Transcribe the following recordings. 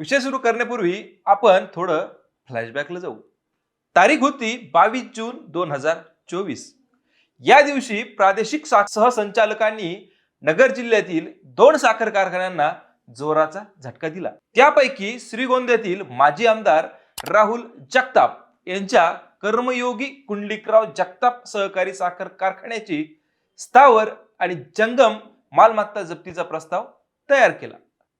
विषय सुरू करण्यापूर्वी आपण थोडं फ्लॅशबॅकला जाऊ. तारीख होती बावीस जून दोन हजार चोवीस. या दिवशी प्रादेशिक सहसंचालकांनी नगर जिल्ह्यातील दोन साखर कारखान्यांना जोराचा झटका दिला. त्यापैकी श्रीगोंद्यातील माजी आमदार राहुल जगताप यांच्या कर्मयोगी कुंडलिकराव जगताप सहकारी साखर कारखान्याची स्थावर आणि जंगम मालमत्ता जप्तीचा प्रस्ताव तयार केला.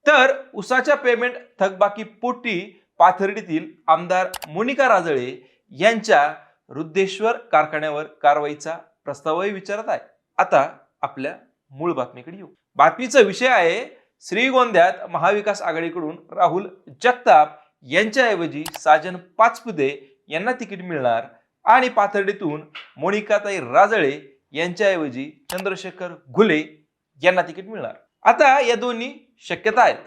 तर उसाच्या पेमेंट थकबाकी पोटी पाथर्डीतील आमदार मोनिका राजळे यांच्या रुद्धेश्वर कारखान्यावर कारवाईचा प्रस्तावही विचारत आहे. आता आपल्या मूळ बातमीकडे येऊ. बातमीचा विषय आहे श्रीगोंद्यात महाविकास आघाडीकडून राहुल जगताप यांच्याऐवजी साजन पाचपुदे यांना तिकीट मिळणार आणि पाथर्डीतून मोनिकाताई राजळे यांच्याऐवजी चंद्रशेखर घुले यांना तिकीट मिळणार. आता या दोन्ही शक्यता आहेत.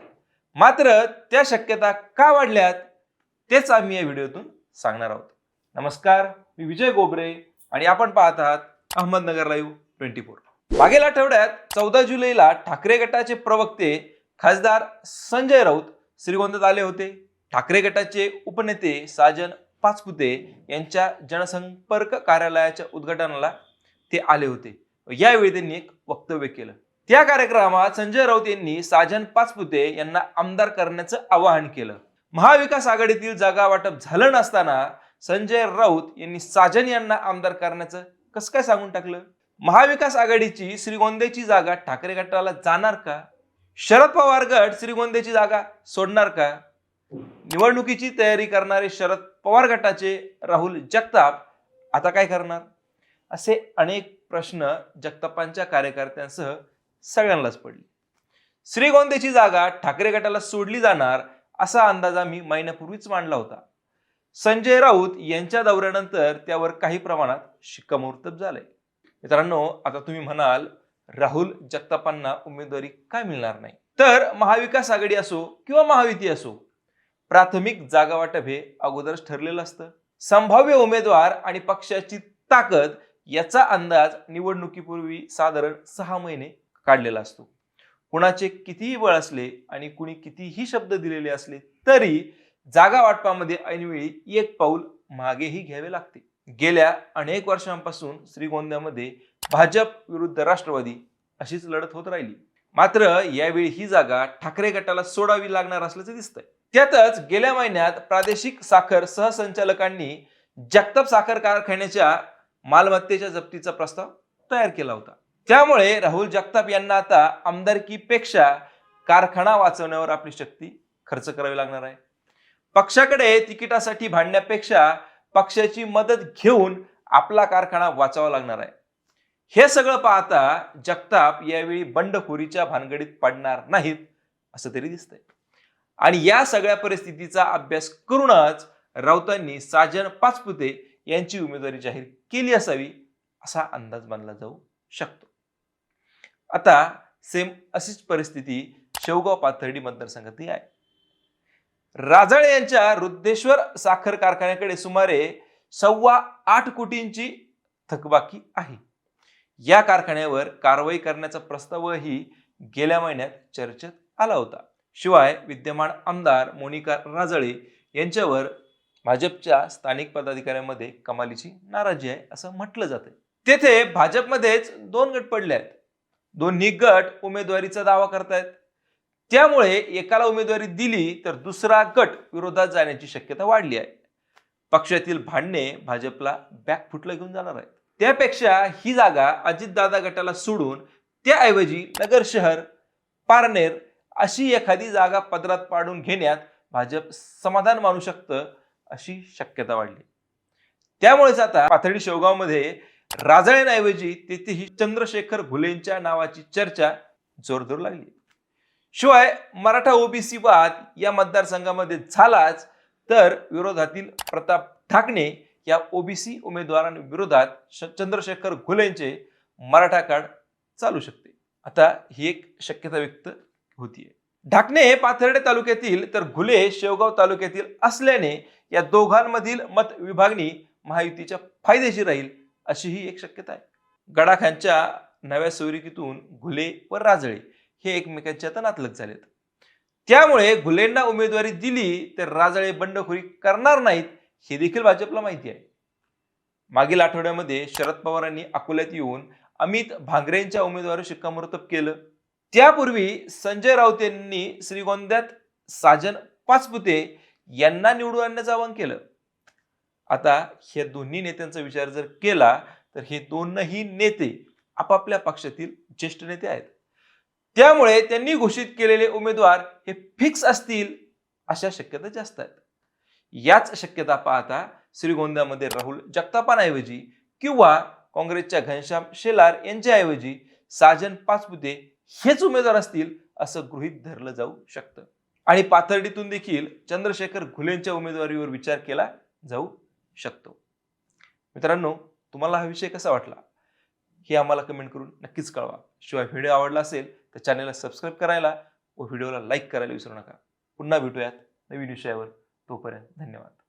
मात्र त्या शक्यता का वाढल्यात तेच आम्ही या व्हिडिओतून सांगणार आहोत. नमस्कार मी विजय गोबरे आणि आपण पाहत आहात अहमदनगर लाईव्ह ट्वेंटी फोर. मागील आठवड्यात चौदा जुलैला ठाकरे गटाचे प्रवक्ते खासदार संजय राऊत श्रीगोंद्यात आले होते. ठाकरे गटाचे उपनेते साजन पाचपुते यांच्या जनसंपर्क कार्यालयाच्या उद्घाटनाला ते आले होते. यावेळी त्यांनी एक वक्तव्य केलं. त्या कार्यक्रमात संजय राऊत यांनी साजन पाचपुते यांना आमदार करण्याचं आवाहन केलं. महाविकास आघाडीतील जागा वाटप झालं नसताना संजय राऊत यांनी साजन यांना आमदार करण्याचं कसं काय सांगून टाकलं? महाविकास आघाडीची श्रीगोंद्याची जागा ठाकरे गटाला जाणार का? शरद पवार गट श्रीगोंद्याची जागा सोडणार का? निवडणुकीची तयारी करणारे शरद पवार गटाचे राहुल जगताप आता काय करणार? असे अनेक प्रश्न जगतापांच्या कार्यकर्त्यांसह सगळ्यांनाच पडली. श्रीगोंदेची जागा ठाकरे गटाला सोडली जाणार असा अंदाज आम्ही महिन्यापूर्वीच मांडला होता. संजय राऊत यांच्या दौऱ्यानंतर त्यावर काही प्रमाणात शिक्कामोर्तब झालंय. मित्रांनो आता तुम्ही म्हणाल राहुल जगतापांना उमेदवारी काय मिळणार नाही? तर महाविकास आघाडी असो किंवा महायुती असो प्राथमिक जागा वाटप हे अगोदरच ठरलेलं असतं. संभाव्य उमेदवार आणि पक्षाची ताकद याचा अंदाज निवडणुकीपूर्वी साधारण सहा महिने काढलेला असतो. कुणाचे कितीही बळ असले आणि कुणी कितीही शब्द दिलेले असले तरी जागा वाटपामध्ये ऐनवेळी एक पाऊल मागेही घ्यावे लागते. गेल्या अनेक वर्षांपासून श्रीगोंद्यामध्ये भाजप विरुद्ध राष्ट्रवादी अशीच लढत होत राहिली. मात्र यावेळी ही जागा ठाकरे गटाला सोडावी लागणार असल्याचं दिसतंय. त्यातच गेल्या महिन्यात प्रादेशिक साखर सहसंचालकांनी जगताप साखर कारखान्याच्या मालमत्तेच्या जप्तीचा प्रस्ताव तयार केला होता. त्यामुळे राहुल जगताप यांना आता आमदारकीपेक्षा कारखाना वाचवण्यावर आपली शक्ती खर्च करावी लागणार आहे. पक्षाकडे तिकिटासाठी भांडण्यापेक्षा पक्षाची मदत घेऊन आपला कारखाना वाचावा लागणार आहे. हे सगळं पाहता जगताप यावेळी बंडखोरीच्या भानगडीत पडणार नाहीत असं तरी दिसतंय. आणि या सगळ्या परिस्थितीचा अभ्यास करूनच राऊतांनी साजन पाचपुते यांची उमेदवारी जाहीर केली असावी असा अंदाज मानला जाऊ शकतो. आता सेम अशीच परिस्थिती शेवगाव पाथर्डी मतदारसंघातही आहे. राजळे यांच्या रुद्धेश्वर साखर कारखान्याकडे सुमारे सव्वा आठ कोटींची थकबाकी आहे. या कारखान्यावर कारवाई करण्याचा प्रस्तावही गेल्या महिन्यात चर्चेत आला होता. शिवाय विद्यमान आमदार मोनिका राजळे यांच्यावर भाजपच्या स्थानिक पदाधिकाऱ्यांमध्ये कमालीची नाराजी आहे असं म्हटलं जातं तेथे भाजपमध्येच दोन गट पडले आहेत. दोन्ही गट उमेदवारीचा दावा करतायत. त्यामुळे एकाला उमेदवारी दिली तर दुसरा गट विरोधात जाण्याची शक्यता वाढली आहे. पक्षातील भांडणे भाजपला बॅकफुटला घेऊन जाणार आहे त्यापेक्षा ही जागा अजितदादा गटाला सोडून त्याऐवजी नगर शहर पारनेर अशी एखादी जागा पदरात पाडून घेण्यात भाजप समाधान मानू शकतं अशी शक्यता वाढली. त्यामुळेच आता पाथर्डी शेवगावमध्ये राजळेंऐवजी तेथेही चंद्रशेखर घुलेंच्या नावाची चर्चा जोरदार लागली. शिवाय मराठा ओबीसी वाद या मतदारसंघामध्ये झालाच तर विरोधातील प्रताप ढाकणे या ओबीसी उमेदवारांविरोधात चंद्रशेखर घुलेंचे मराठा कार्ड चालू शकते. आता ही एक शक्यता व्यक्त होतीये. ढाकणे पाथर्डे तालुक्यातील तर घुले शेवगाव तालुक्यातील असल्याने या दोघांमधील मत विभागणी महायुतीच्या फायदेशीर राहील अशी ही एक शक्यता आहे. गडाखांच्या नव्या सोयरिकीतून घुले व राजळे हे एकमेकांच्या आता नातलग झालेत. त्यामुळे घुलेंना उमेदवारी दिली तर राजळे बंडखोरी करणार नाहीत हे देखील भाजपला माहिती आहे. मागील आठवड्यामध्ये शरद पवारांनी अकोल्यात येऊन अमित भांगरेंच्या उमेदवारी शिक्कामोर्तब केलं. त्यापूर्वी संजय राऊत यांनी श्रीगोंद्यात साजन पाचपुते यांना निवडून आणण्याचं आवाहन केलं. आता ह्या दोन्ही नेत्यांचा विचार जर केला तर हे दोनही नेते आपापल्या पक्षातील ज्येष्ठ नेते आहेत. त्यामुळे त्यांनी घोषित केलेले उमेदवार हे फिक्स असतील अशा शक्यता जास्त आहेत. याच शक्यता पाहता श्रीगोंद्यामध्ये राहुल जगतापांऐवजी किंवा काँग्रेसच्या घनश्याम शेलार यांच्याऐवजी साजन पाचपुते हेच उमेदवार असतील असं गृहीत धरलं जाऊ शकतं. आणि पाथर्डीतून देखील चंद्रशेखर घुलेंच्या उमेदवारीवर विचार केला जाऊ शकतो. मित्रांनो तुम्हाला हा विषय कसा वाटला? हे आम्हाला कमेंट करून नक्कीच कळवा. शिवाय व्हिडिओ आवडला असेल तर चॅनलला सबस्क्राईब करायला व व्हिडिओला लाईक करायला विसरू नका. पुन्हा भेटूयात नवीन विषयावर. तोपर्यंत धन्यवाद.